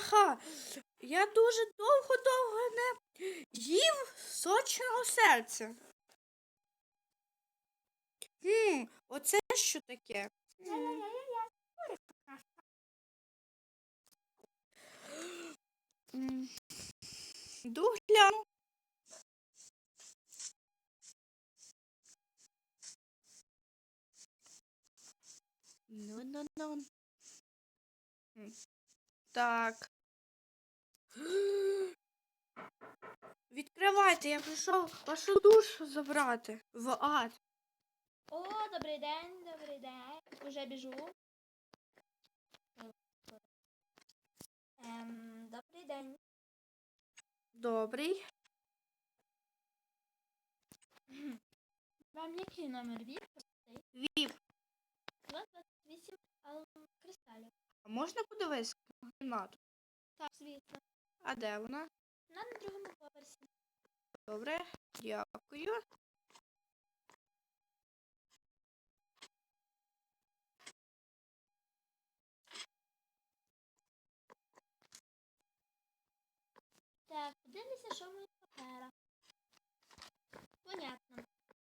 Ха-ха-ха. Я дуже довго-довго не їв сочного серця. Хм, оце що таке? Йду гляну. Ну-ну-ну. Так. Відкривайте, я прийшов вашу душу забрати в ад. О, добрий день, добрий день. Уже біжу. Ем, добрий день. Добрий. Вам який номер віп? Віп. 228 кристалів. А можна подивитися кімнату? Так, звісно. А де вона? На на другому поверсі. Добре, дякую. Так, подивися, що в моїх паперах. Понятно.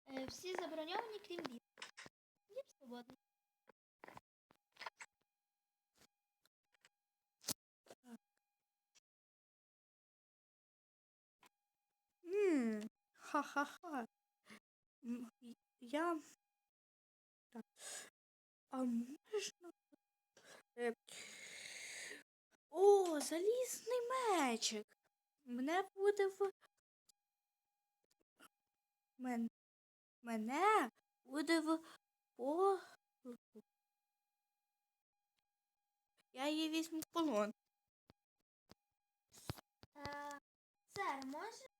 Е, всі заброньовані, крім віп. Віп свободний. Ха-ха-ха. Я. Так. А можна. Е, О, залізний мечик. Мене буде в. Мен... Мене буде в полу. Я її візьму в полон. Сер, може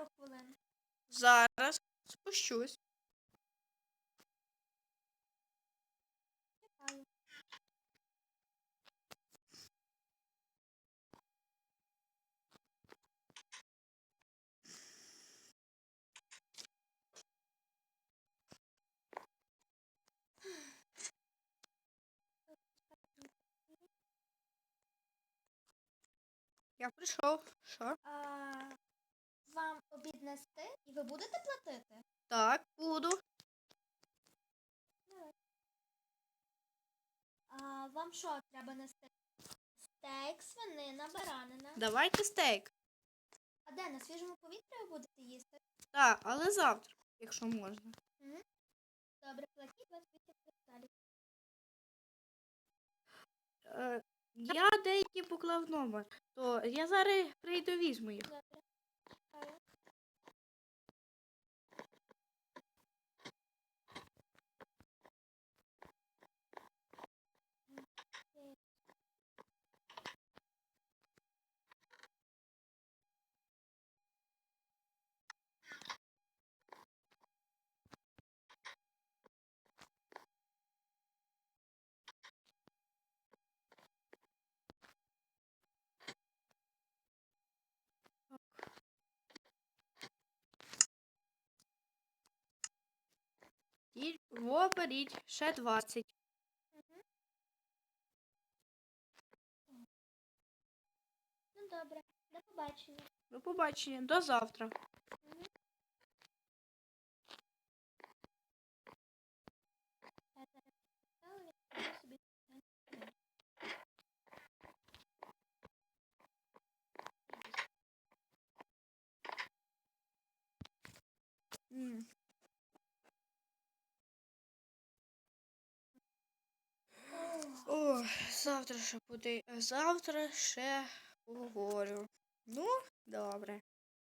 пару хвилин? Зараз спущусь. Чекаю. Я прийшов. Що? А, вам обід нести і ви будете платити? Так, буду. А, вам що треба нести? Стейк, свинина, баранина. Давайте стейк. А де на свіжому повітрі ви будете їсти? Так, але завтра, якщо можна. Добре, платіть 28 кристалів. Е, я деякі поклав номер, то я зараз прийду візьму їх. Добре. І оберіть беріть, ще 20. Мгм. Ну добре, до побачення. До побачення, до завтра. Завтра ще буде. Завтра ще поговорю. Ну, добре.